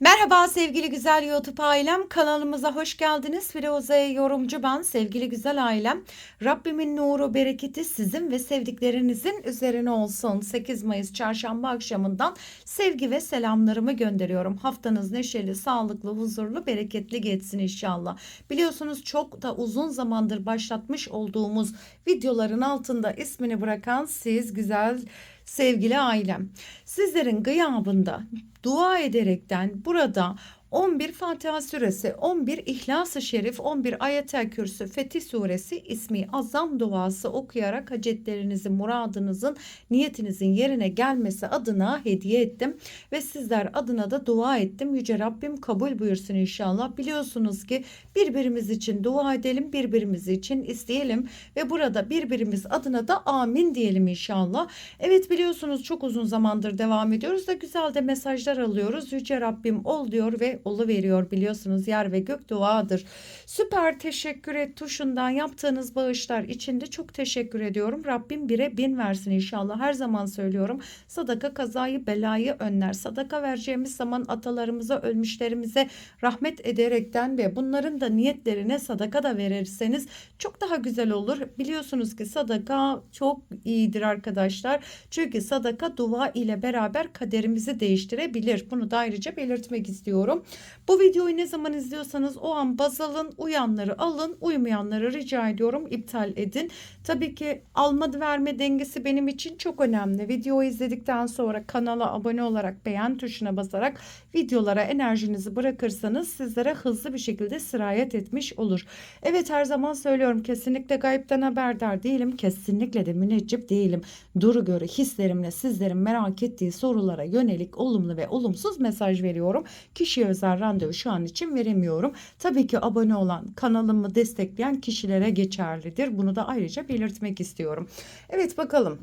Merhaba sevgili güzel YouTube ailem. Kanalımıza hoş geldiniz. Firuze yorumcu ben. Sevgili güzel ailem. Rabbimin nuru, bereketi sizin ve sevdiklerinizin üzerine olsun. 8 Mayıs çarşamba akşamından sevgi ve selamlarımı gönderiyorum. Haftanız neşeli, sağlıklı, huzurlu, bereketli geçsin inşallah. Biliyorsunuz çok da uzun zamandır başlatmış olduğumuz videoların altında ismini bırakan siz güzel sevgili ailem. Sizlerin gıyabında dua ederekten burada 11 Fatiha suresi, 11 İhlas-ı Şerif, 11 Ayetel Kürsü, Fetih suresi ismi azam duası okuyarak hacetlerinizi, muradınızın, niyetinizin yerine gelmesi adına hediye ettim ve sizler adına da dua ettim. Yüce Rabbim kabul buyursun inşallah. Biliyorsunuz ki birbirimiz için dua edelim, birbirimiz için isteyelim ve burada birbirimiz adına da amin diyelim inşallah. Evet biliyorsunuz çok uzun zamandır devam ediyoruz da güzel de mesajlar alıyoruz. Yüce Rabbim ol diyor ve olu veriyor biliyorsunuz yer ve gök duadır. Süper teşekkür et tuşundan yaptığınız bağışlar için de çok teşekkür ediyorum. Rabbim bire bin versin inşallah. Her zaman söylüyorum. Sadaka kazayı belayı önler. Sadaka vereceğimiz zaman atalarımıza ölmüşlerimize rahmet ederekten ve bunların da niyetlerine sadaka da verirseniz çok daha güzel olur. Biliyorsunuz ki sadaka çok iyidir arkadaşlar. Çünkü sadaka dua ile beraber kaderimizi değiştirebilir. Bunu da ayrıca belirtmek istiyorum. Bu videoyu ne zaman izliyorsanız o an baz alın, uyanları alın, uymayanları rica ediyorum iptal edin. Tabii ki alma verme dengesi benim için çok önemli. Videoyu izledikten sonra kanala abone olarak beğen tuşuna basarak videolara enerjinizi bırakırsanız sizlere hızlı bir şekilde sirayet etmiş olur. Evet her zaman söylüyorum kesinlikle gayipten haberdar değilim. Kesinlikle de müneccip değilim. Duru göre hislerimle sizlerin merak ettiği sorulara yönelik olumlu ve olumsuz mesaj veriyorum. Kişiye özel randevu şu an için veremiyorum. Tabii ki abone olan kanalımı destekleyen kişilere geçerlidir. Bunu da ayrıca belirtmek istiyorum. Evet bakalım.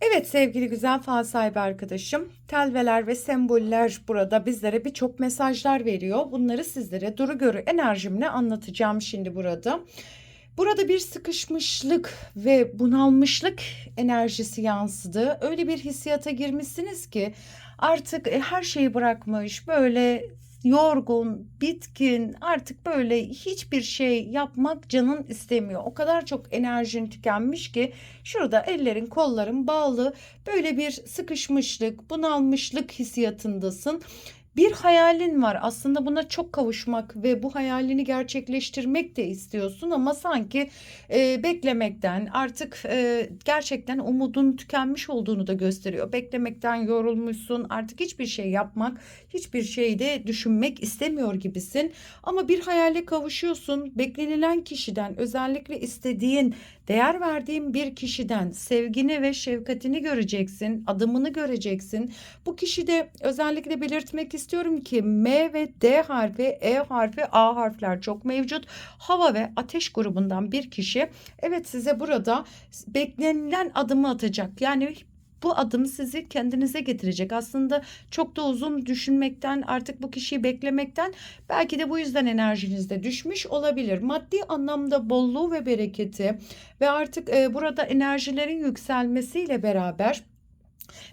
Evet sevgili güzel fal sahibi arkadaşım, telveler ve semboller burada bizlere birçok mesajlar veriyor. Bunları sizlere duru görü enerjimle anlatacağım şimdi burada. Burada bir sıkışmışlık ve bunalmışlık enerjisi yansıdı. Öyle bir hissiyata girmişsiniz ki artık e, her şeyi bırakmış, böyle yorgun, bitkin, artık böyle hiçbir şey yapmak canın istemiyor. O kadar çok enerjin tükenmiş ki şurada ellerin, kolların bağlı. Böyle bir sıkışmışlık, bunalmışlık hissiyatındasın. Bir hayalin var. Aslında buna çok kavuşmak ve bu hayalini gerçekleştirmek de istiyorsun ama sanki e, beklemekten artık e, gerçekten umudun tükenmiş olduğunu da gösteriyor. Beklemekten yorulmuşsun. Artık hiçbir şey yapmak, hiçbir şeyde düşünmek istemiyor gibisin. Ama bir hayale kavuşuyorsun. Beklenilen kişiden özellikle istediğin, değer verdiğin bir kişiden sevgini ve şefkatini göreceksin, adımını göreceksin. Bu kişide özellikle belirtmek istiyorum ki M ve D harfi, E harfi, A harfler çok mevcut. Hava ve ateş grubundan bir kişi evet size burada beklenilen adımı atacak. Yani bu adım sizi kendinize getirecek. Aslında çok da uzun düşünmekten artık bu kişiyi beklemekten belki de bu yüzden enerjiniz de düşmüş olabilir. Maddi anlamda bolluğu ve bereketi ve artık e, burada enerjilerin yükselmesiyle beraber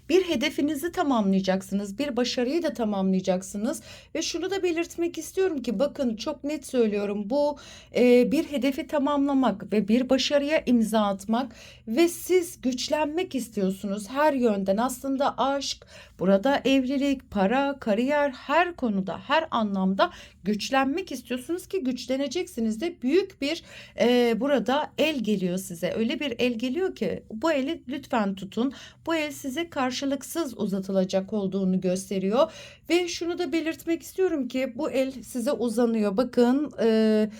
bir hedefinizi tamamlayacaksınız, bir başarıyı da tamamlayacaksınız. Ve şunu da belirtmek istiyorum ki bakın çok net söylüyorum bu e, bir hedefi tamamlamak ve bir başarıya imza atmak ve siz güçlenmek istiyorsunuz her yönden. Aslında aşk, burada evlilik, para, kariyer her konuda her anlamda güçlenmek istiyorsunuz ki güçleneceksiniz de büyük bir e, burada el geliyor size. Öyle bir el geliyor ki bu eli lütfen tutun. Bu el size karşılıksız uzatılacak olduğunu gösteriyor. Ve şunu da belirtmek istiyorum ki bu el size uzanıyor. Bakın e,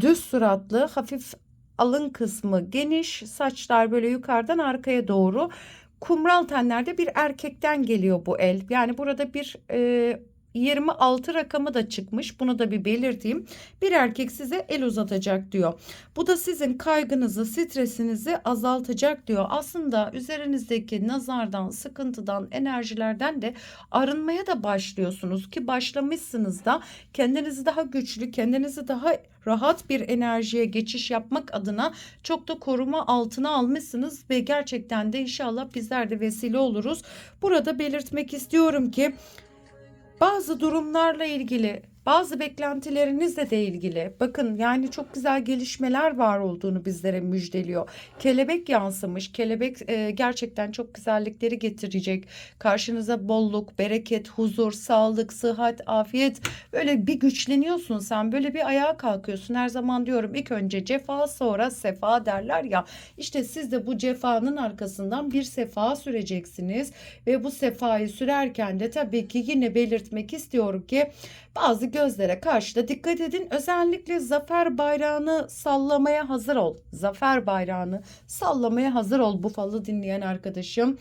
düz suratlı hafif alın kısmı geniş saçlar böyle yukarıdan arkaya doğru kumral tenlerde bir erkekten geliyor bu el. Yani burada bir e, 26 rakamı da çıkmış. Bunu da bir belirteyim. Bir erkek size el uzatacak diyor. Bu da sizin kaygınızı, stresinizi azaltacak diyor. Aslında üzerinizdeki nazardan, sıkıntıdan, enerjilerden de arınmaya da başlıyorsunuz ki başlamışsınız da kendinizi daha güçlü, kendinizi daha rahat bir enerjiye geçiş yapmak adına çok da koruma altına almışsınız ve gerçekten de inşallah bizler de vesile oluruz. Burada belirtmek istiyorum ki bazı durumlarla ilgili bazı beklentilerinizle de ilgili bakın yani çok güzel gelişmeler var olduğunu bizlere müjdeliyor. Kelebek yansımış. Kelebek e, gerçekten çok güzellikleri getirecek. Karşınıza bolluk, bereket, huzur, sağlık, sıhhat, afiyet böyle bir güçleniyorsun sen. Böyle bir ayağa kalkıyorsun. Her zaman diyorum ilk önce cefa sonra sefa derler ya. İşte siz de bu cefanın arkasından bir sefa süreceksiniz ve bu sefayı sürerken de tabii ki yine belirtmek istiyorum ki bazı gözlere karşı da dikkat edin. Özellikle zafer bayrağını sallamaya hazır ol. Zafer bayrağını sallamaya hazır ol bu falı dinleyen arkadaşım.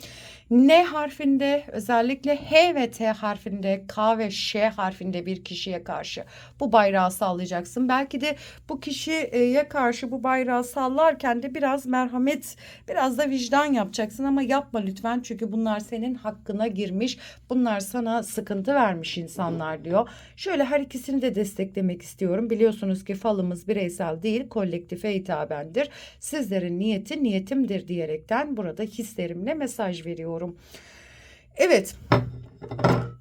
N harfinde özellikle H ve T harfinde K ve Ş harfinde bir kişiye karşı bu bayrağı sallayacaksın. Belki de bu kişiye karşı bu bayrağı sallarken de biraz merhamet biraz da vicdan yapacaksın ama yapma lütfen çünkü bunlar senin hakkına girmiş. Bunlar sana sıkıntı vermiş insanlar diyor. Şöyle her ikisini de desteklemek istiyorum. Biliyorsunuz ki falımız bireysel değil kolektife hitabendir. Sizlerin niyeti niyetimdir diyerekten burada hislerimle mesaj veriyorum. Evet.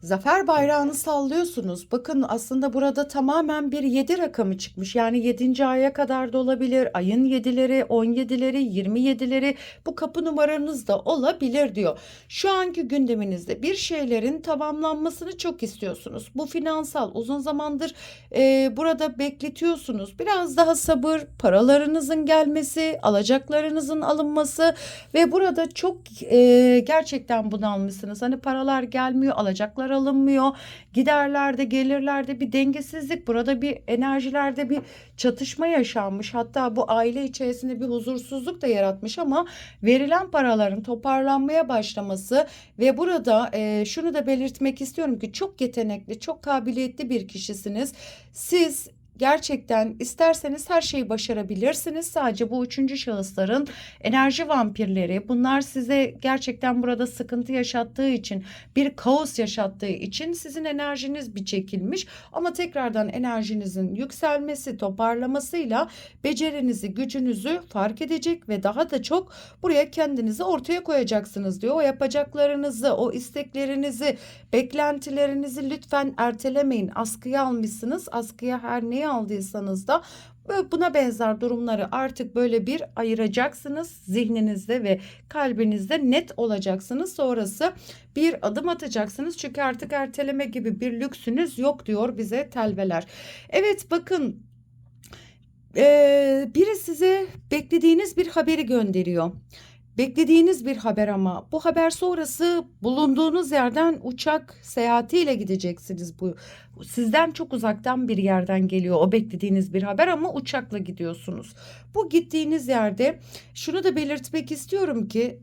Zafer bayrağını sallıyorsunuz. Bakın aslında burada tamamen bir 7 rakamı çıkmış. Yani 7. aya kadar da olabilir. Ayın 7'leri, 17'leri, 27'leri bu kapı numaranız da olabilir diyor. Şu anki gündeminizde bir şeylerin tamamlanmasını çok istiyorsunuz. Bu finansal uzun zamandır e, burada bekletiyorsunuz. Biraz daha sabır, paralarınızın gelmesi, alacaklarınızın alınması ve burada çok e, gerçekten bunalmışsınız. Hani paralar gelmiyor, alacaklar alınmıyor. Giderlerde, gelirlerde bir dengesizlik, burada bir enerjilerde bir çatışma yaşanmış. Hatta bu aile içerisinde bir huzursuzluk da yaratmış ama verilen paraların toparlanmaya başlaması ve burada e, şunu da belirtmek istiyorum ki çok yetenekli, çok kabiliyetli bir kişisiniz. Siz gerçekten isterseniz her şeyi başarabilirsiniz. Sadece bu üçüncü şahısların enerji vampirleri bunlar size gerçekten burada sıkıntı yaşattığı için bir kaos yaşattığı için sizin enerjiniz bir çekilmiş ama tekrardan enerjinizin yükselmesi toparlamasıyla becerinizi gücünüzü fark edecek ve daha da çok buraya kendinizi ortaya koyacaksınız diyor. O yapacaklarınızı o isteklerinizi beklentilerinizi lütfen ertelemeyin askıya almışsınız askıya her neyi aldıysanız da Buna benzer durumları artık böyle bir ayıracaksınız zihninizde ve kalbinizde net olacaksınız. Sonrası bir adım atacaksınız çünkü artık erteleme gibi bir lüksünüz yok diyor bize telveler. Evet bakın biri size beklediğiniz bir haberi gönderiyor. Beklediğiniz bir haber ama bu haber sonrası bulunduğunuz yerden uçak seyahatiyle gideceksiniz bu. Sizden çok uzaktan bir yerden geliyor o beklediğiniz bir haber ama uçakla gidiyorsunuz. Bu gittiğiniz yerde şunu da belirtmek istiyorum ki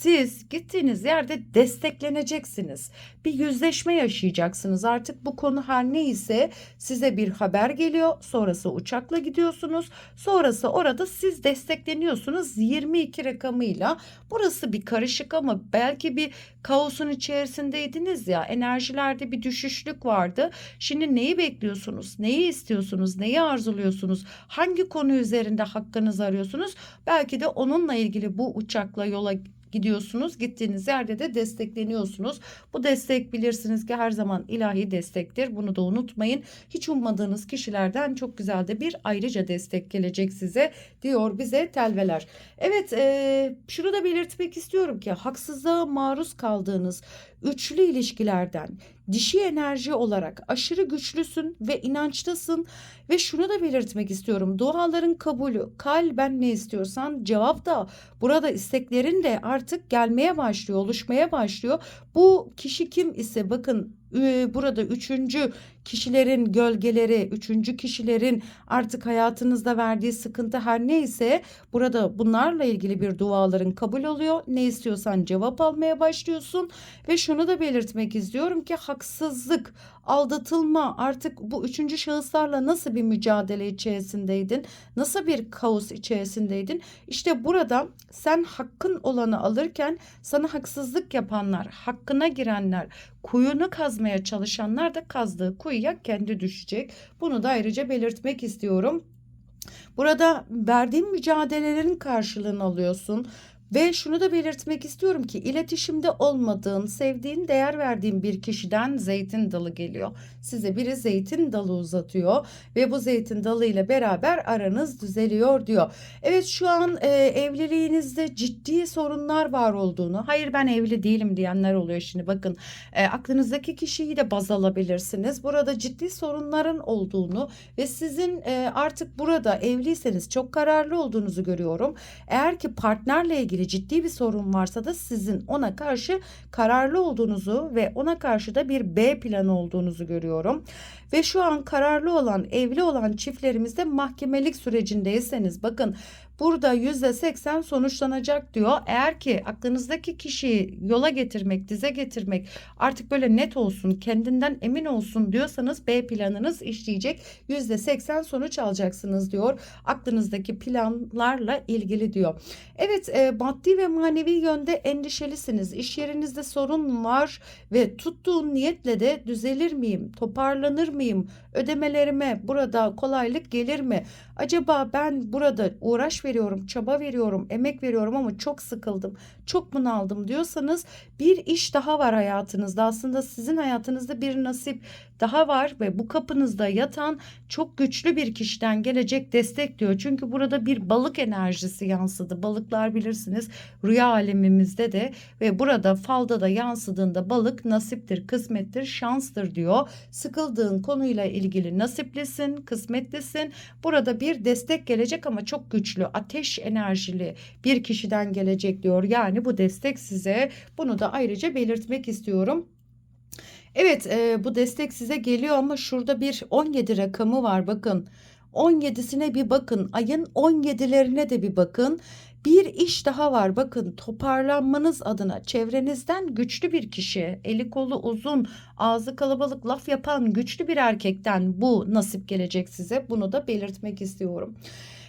siz gittiğiniz yerde destekleneceksiniz. Bir yüzleşme yaşayacaksınız. Artık bu konu her neyse size bir haber geliyor. Sonrası uçakla gidiyorsunuz. Sonrası orada siz destekleniyorsunuz 22 rakamıyla. Burası bir karışık ama belki bir kaosun içerisindeydiniz ya. Enerjilerde bir düşüşlük vardı. Şimdi neyi bekliyorsunuz? Neyi istiyorsunuz? Neyi arzuluyorsunuz? Hangi konu üzerinde hakkınızı arıyorsunuz? Belki de onunla ilgili bu uçakla yola gidiyorsunuz. Gittiğiniz yerde de destekleniyorsunuz. Bu destek bilirsiniz ki her zaman ilahi destektir. Bunu da unutmayın. Hiç ummadığınız kişilerden çok güzel de bir ayrıca destek gelecek size diyor bize telveler. Evet e, şunu da belirtmek istiyorum ki haksızlığa maruz kaldığınız üçlü ilişkilerden dişi enerji olarak aşırı güçlüsün ve inançtasın ve şunu da belirtmek istiyorum. Duaların kabulü, kalben ne istiyorsan cevap da burada isteklerin de artık gelmeye başlıyor, oluşmaya başlıyor. Bu kişi kim ise bakın burada üçüncü kişilerin gölgeleri, üçüncü kişilerin artık hayatınızda verdiği sıkıntı her neyse burada bunlarla ilgili bir duaların kabul oluyor. Ne istiyorsan cevap almaya başlıyorsun ve şunu da belirtmek istiyorum ki haksızlık, aldatılma artık bu üçüncü şahıslarla nasıl bir mücadele içerisindeydin? Nasıl bir kaos içerisindeydin? İşte burada sen hakkın olanı alırken sana haksızlık yapanlar, hakkına girenler, kuyunu kazmaya çalışanlar da kazdığı kuyuya kendi düşecek. Bunu da ayrıca belirtmek istiyorum. Burada verdiğin mücadelelerin karşılığını alıyorsun. Ve şunu da belirtmek istiyorum ki iletişimde olmadığın, sevdiğin, değer verdiğin bir kişiden zeytin dalı geliyor. Size biri zeytin dalı uzatıyor ve bu zeytin dalı ile beraber aranız düzeliyor diyor. Evet şu an e, evliliğinizde ciddi sorunlar var olduğunu, hayır ben evli değilim diyenler oluyor şimdi bakın. E, aklınızdaki kişiyi de baz alabilirsiniz. Burada ciddi sorunların olduğunu ve sizin e, artık burada evliyseniz çok kararlı olduğunuzu görüyorum. Eğer ki partnerle ilgili ciddi bir sorun varsa da sizin ona karşı kararlı olduğunuzu ve ona karşı da bir B planı olduğunuzu görüyorum. Ve şu an kararlı olan, evli olan çiftlerimizde mahkemelik sürecindeyseniz bakın burada %80 sonuçlanacak diyor. Eğer ki aklınızdaki kişiyi yola getirmek, dize getirmek artık böyle net olsun, kendinden emin olsun diyorsanız B planınız işleyecek. %80 sonuç alacaksınız diyor. Aklınızdaki planlarla ilgili diyor. Evet e, maddi ve manevi yönde endişelisiniz. İş yerinizde sorun var ve tuttuğun niyetle de düzelir miyim, toparlanır mıyım, ödemelerime burada kolaylık gelir mi? Acaba ben burada uğraş veriyorum, çaba veriyorum, emek veriyorum ama çok sıkıldım, çok bunaldım diyorsanız bir iş daha var hayatınızda. Aslında sizin hayatınızda bir nasip daha var ve bu kapınızda yatan çok güçlü bir kişiden gelecek destek diyor. Çünkü burada bir balık enerjisi yansıdı. Balıklar bilirsiniz rüya alemimizde de ve burada falda da yansıdığında balık nasiptir, kısmettir, şanstır diyor. Sıkıldığın konuyla ilgili nasiplisin, kısmetlisin. Burada bir destek gelecek ama çok güçlü, ateş enerjili bir kişiden gelecek diyor. Yani bu destek size bunu da ayrıca belirtmek istiyorum. Evet e, bu destek size geliyor ama şurada bir 17 rakamı var bakın. 17'sine bir bakın. Ayın 17'lerine de bir bakın. Bir iş daha var. Bakın toparlanmanız adına çevrenizden güçlü bir kişi, eli kolu uzun, ağzı kalabalık laf yapan güçlü bir erkekten bu nasip gelecek size. Bunu da belirtmek istiyorum.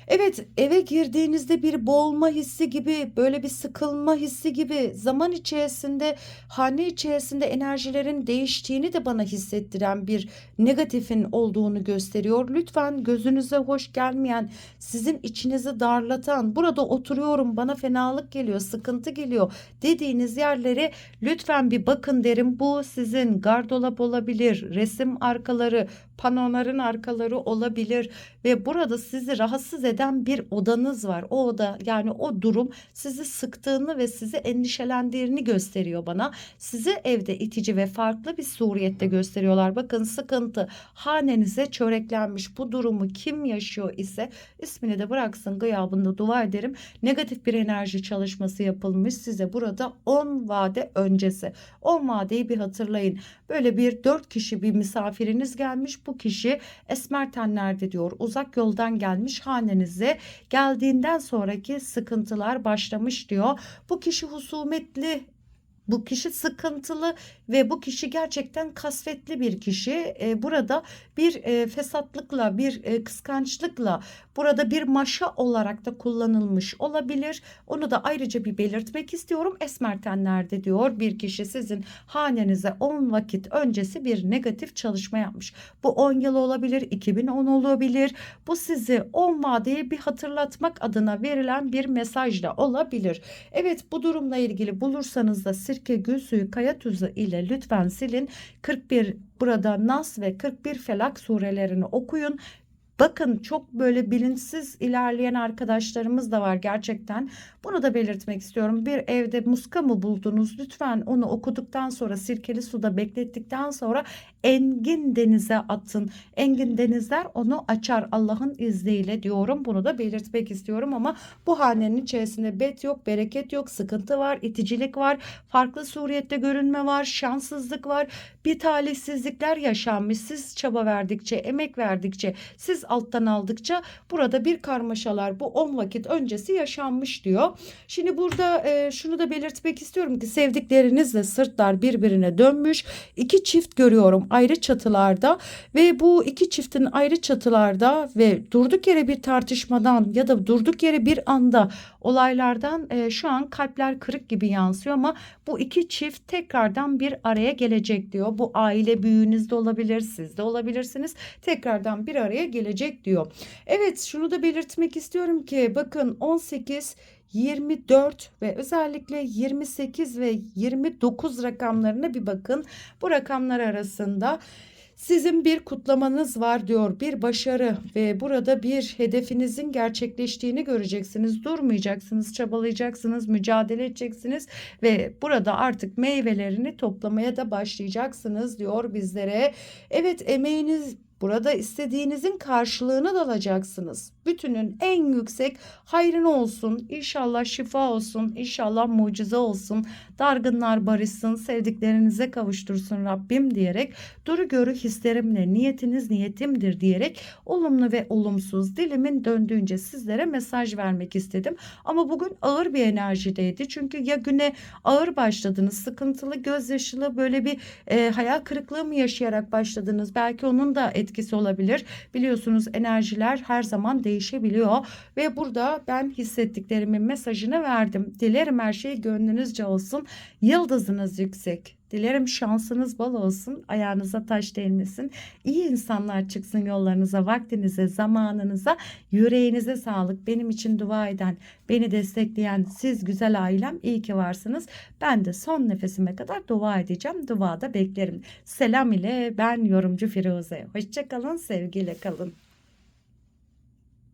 Evet eve girdiğinizde bir boğulma hissi gibi böyle bir sıkılma hissi gibi zaman içerisinde hane içerisinde enerjilerin değiştiğini de bana hissettiren bir negatifin olduğunu gösteriyor. Lütfen gözünüze hoş gelmeyen sizin içinizi darlatan burada oturuyorum bana fenalık geliyor sıkıntı geliyor dediğiniz yerlere lütfen bir bakın derim. Bu sizin gardolap olabilir resim arkaları panoların arkaları olabilir ve burada sizi rahatsız eden bir odanız var. O oda yani o durum sizi sıktığını ve sizi endişelendiğini gösteriyor bana. Sizi evde itici ve farklı bir suriyette gösteriyorlar. Bakın sıkıntı hanenize çöreklenmiş. Bu durumu kim yaşıyor ise ismini de bıraksın gıyabında dua ederim. Negatif bir enerji çalışması yapılmış size burada 10 vade öncesi. 10 vadeyi bir hatırlayın. Böyle bir 4 kişi bir misafiriniz gelmiş. Bu kişi esmer tenlerde diyor uzak yoldan gelmiş hanenize geldiğinden sonraki sıkıntılar başlamış diyor. Bu kişi husumetli bu kişi sıkıntılı ve bu kişi gerçekten kasvetli bir kişi. E, burada bir e, fesatlıkla, bir e, kıskançlıkla, burada bir maşa olarak da kullanılmış olabilir. Onu da ayrıca bir belirtmek istiyorum. Esmertenlerde diyor bir kişi sizin hanenize 10 vakit öncesi bir negatif çalışma yapmış. Bu 10 yıl olabilir, 2010 olabilir. Bu sizi 10 vadeyi bir hatırlatmak adına verilen bir mesaj da olabilir. Evet bu durumla ilgili bulursanız da sirke, gül suyu, kaya tuzu ile lütfen silin. 41 burada Nas ve 41 Felak surelerini okuyun. Bakın çok böyle bilinçsiz ilerleyen arkadaşlarımız da var gerçekten. Bunu da belirtmek istiyorum. Bir evde muska mı buldunuz? Lütfen onu okuduktan sonra sirkeli suda beklettikten sonra engin denize atın. Engin denizler onu açar Allah'ın izniyle diyorum. Bunu da belirtmek istiyorum ama bu hanenin içerisinde bet yok, bereket yok, sıkıntı var, iticilik var, farklı suriyette görünme var, şanssızlık var. Bir talihsizlikler yaşanmış. Siz çaba verdikçe, emek verdikçe, siz alttan aldıkça burada bir karmaşalar bu 10 vakit öncesi yaşanmış diyor. Şimdi burada e, şunu da belirtmek istiyorum ki sevdiklerinizle sırtlar birbirine dönmüş. İki çift görüyorum ayrı çatılarda ve bu iki çiftin ayrı çatılarda ve durduk yere bir tartışmadan ya da durduk yere bir anda olaylardan e, şu an kalpler kırık gibi yansıyor ama bu iki çift tekrardan bir araya gelecek diyor. Bu aile büyüğünüz de olabilir, siz de olabilirsiniz. Tekrardan bir araya gelecek diyor. Evet şunu da belirtmek istiyorum ki bakın 18 24 ve özellikle 28 ve 29 rakamlarına bir bakın. Bu rakamlar arasında sizin bir kutlamanız var diyor. Bir başarı ve burada bir hedefinizin gerçekleştiğini göreceksiniz. Durmayacaksınız, çabalayacaksınız, mücadele edeceksiniz ve burada artık meyvelerini toplamaya da başlayacaksınız diyor bizlere. Evet emeğiniz Burada istediğinizin karşılığını da alacaksınız. Bütünün en yüksek hayrını olsun. İnşallah şifa olsun. İnşallah mucize olsun. Dargınlar barışsın. Sevdiklerinize kavuştursun Rabbim diyerek duru görü hislerimle niyetiniz niyetimdir diyerek olumlu ve olumsuz dilimin döndüğünce sizlere mesaj vermek istedim. Ama bugün ağır bir enerjideydi. Çünkü ya güne ağır başladınız. Sıkıntılı, gözyaşılı böyle bir e, hayal kırıklığı mı yaşayarak başladınız? Belki onun da etkisi olabilir. Biliyorsunuz enerjiler her zaman değişebiliyor ve burada ben hissettiklerimin mesajını verdim. Dilerim her şey gönlünüzce olsun. Yıldızınız yüksek. Dilerim şansınız bol olsun. Ayağınıza taş değmesin. İyi insanlar çıksın yollarınıza, vaktinize, zamanınıza, yüreğinize sağlık. Benim için dua eden, beni destekleyen siz güzel ailem iyi ki varsınız. Ben de son nefesime kadar dua edeceğim. Duada beklerim. Selam ile ben yorumcu Firuze. Hoşçakalın, sevgiyle kalın.